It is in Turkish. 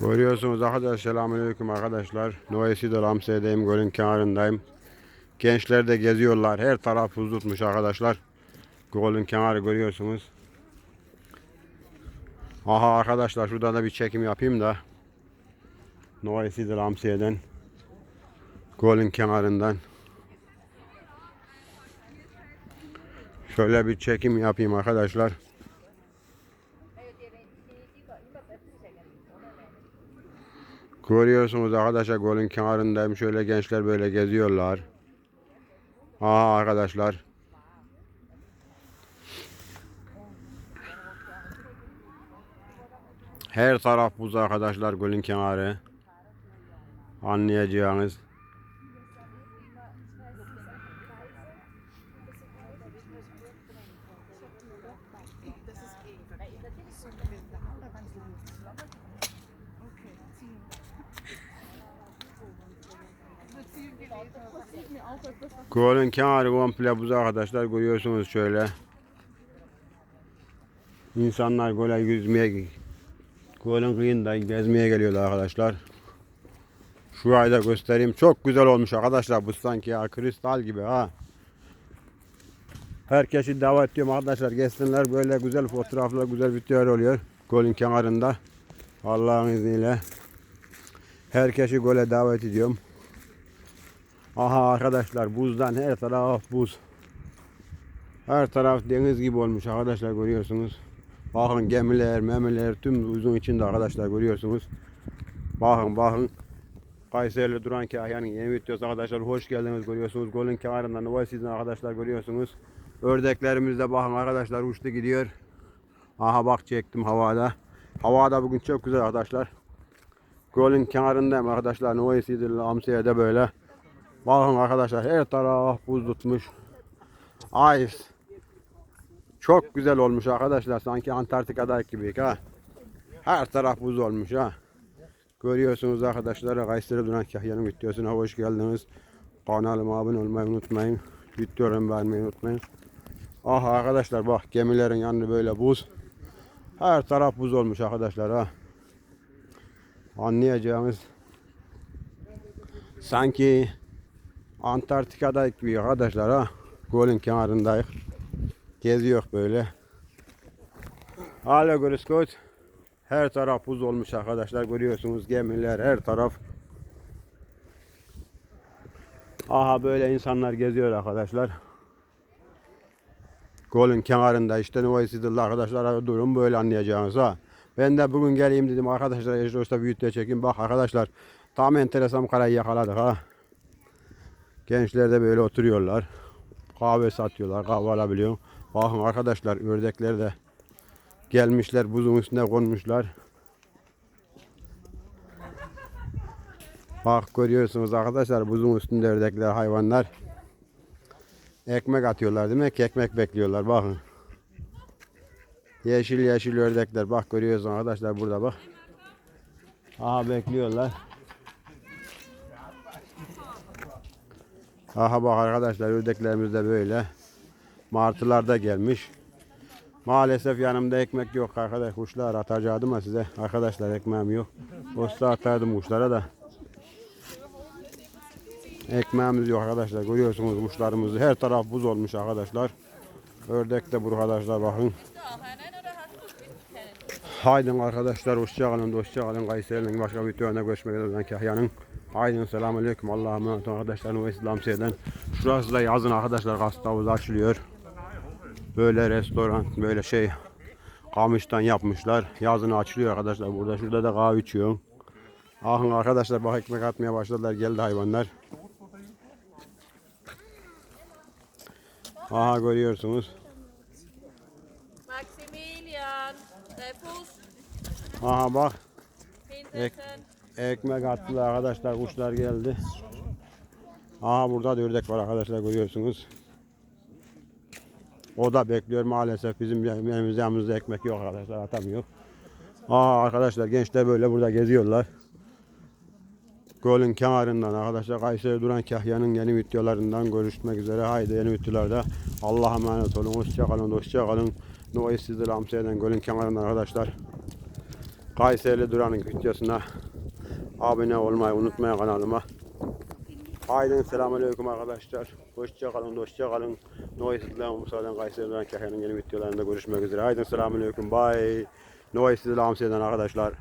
Görüyorsunuz arkadaşlar selamünaleyküm arkadaşlar. Noesi'de Lamse'deyim, gölün kenarındayım. Gençler de geziyorlar. Her taraf buz tutmuş arkadaşlar. Gölün kenarı görüyorsunuz. Aha arkadaşlar şurada da bir çekim yapayım da. Noesi'de Lamse'den. Gölün kenarından. Şöyle bir çekim yapayım arkadaşlar. Görüyorsunuz arkadaşlar gölün kenarındayım. Şöyle gençler böyle geziyorlar. Aha arkadaşlar. Her taraf buz arkadaşlar gölün kenarı. Anlayacağınız. Gölün kenarı komple buz arkadaşlar görüyorsunuz şöyle. İnsanlar göle yüzmeye gölün kıyında gezmeye geliyorlar arkadaşlar. Şurayı da göstereyim. Çok güzel olmuş arkadaşlar. Bu sanki ya kristal gibi ha. Herkesi davet ediyorum arkadaşlar. Gelsinler böyle güzel fotoğraflar, güzel videolar oluyor. Gölün kenarında. Allah'ın izniyle. Herkesi göle davet ediyorum. Aha arkadaşlar buzdan her taraf buz. Her taraf deniz gibi olmuş arkadaşlar görüyorsunuz. Bakın gemiler, memiler tüm buzun içinde arkadaşlar görüyorsunuz. Bakın bakın. Kayseri'li duran kahyanın yeni videosu arkadaşlar hoş geldiniz görüyorsunuz. Golün kenarından o sizin arkadaşlar görüyorsunuz. Ördeklerimiz de bakın arkadaşlar uçtu gidiyor. Aha bak çektim havada. Havada bugün çok güzel arkadaşlar. Golün kenarındayım arkadaşlar. Noisi'dir, Amsiye'de böyle. Bakın arkadaşlar her taraf buz tutmuş. Ice. Çok güzel olmuş arkadaşlar. Sanki Antarktika'da gibi ha. Her taraf buz olmuş ha. Görüyorsunuz arkadaşlar. Kayseri Duran Kahya'nın videosuna hoş geldiniz. Kanalıma abone olmayı unutmayın. Videolarımı beğenmeyi unutmayın. Ah arkadaşlar bak gemilerin yanında böyle buz. Her taraf buz olmuş arkadaşlar ha. Anlayacağımız sanki Antarktika'da gibi arkadaşlar ha. Gölün kenarındayız. Geziyor böyle. Hala görüyoruz Her taraf buz olmuş arkadaşlar. Görüyorsunuz gemiler her taraf. Aha böyle insanlar geziyor arkadaşlar. Gölün kenarında işte Novaysidil'de arkadaşlar durum böyle anlayacağınız ha. Ben de bugün geleyim dedim arkadaşlar Ejderos'ta büyütüye çekeyim. Bak arkadaşlar tam enteresan karayı yakaladık ha. Gençler de böyle oturuyorlar. Kahve satıyorlar, kahve alabiliyor. Bakın arkadaşlar ördekler de gelmişler buzun üstüne konmuşlar. Bak görüyorsunuz arkadaşlar buzun üstünde ördekler hayvanlar. Ekmek atıyorlar demek ki ekmek bekliyorlar bakın. Yeşil yeşil ördekler bak görüyorsunuz arkadaşlar burada bak. Aha bekliyorlar. Aha bak arkadaşlar ördeklerimiz de böyle. Martılar da gelmiş. Maalesef yanımda ekmek yok arkadaş. Kuşlar atacaktım ama size. Arkadaşlar ekmeğim yok. Olsa atardım kuşlara da. Ekmeğimiz yok arkadaşlar. Görüyorsunuz kuşlarımızı. Her taraf buz olmuş arkadaşlar. Ördek de bu arkadaşlar bakın. Haydın arkadaşlar hoşçakalın, hoşçakalın. Kayseri'nin başka bir videoda görüşmek üzere. Ben Kahya'nın. Haydın selamun aleyküm. Allah'a emanet olun arkadaşlar. Ve İslam seyden. Şurası da yazın arkadaşlar. Havuzu açılıyor. Böyle restoran, böyle şey kamıştan yapmışlar. Yazın açılıyor arkadaşlar. Burada şurada da kahve içiyor. Ahın arkadaşlar bak ekmek atmaya başladılar. Geldi hayvanlar. Aha görüyorsunuz. Maximilian, Aha bak hinterten. Ekmek attılar arkadaşlar. Kuşlar geldi. Aha burada da ördek var arkadaşlar görüyorsunuz. O da bekliyor maalesef bizim benim yanımızda ekmek yok arkadaşlar atamıyor. Aa arkadaşlar gençler böyle burada geziyorlar. Gölün kenarından arkadaşlar Kayseri Duran Kahya'nın yeni videolarından görüşmek üzere. Haydi yeni videolarda Allah'a emanet olun. Hoşça kalın, hoşça kalın. Noy Sizli Amsterdam gölün kenarında arkadaşlar. Kayseri Duran'ın videosuna abone olmayı unutmayın kanalıma. Haydi selamünaleyküm arkadaşlar. Hoşça kalın, hoşça kalın. Noy Sizli Amsterdam Kayseri Duran Kahya'nın yeni videolarında görüşmek üzere. Haydi selamünaleyküm. Bye. Sizli Amsterdam arkadaşlar.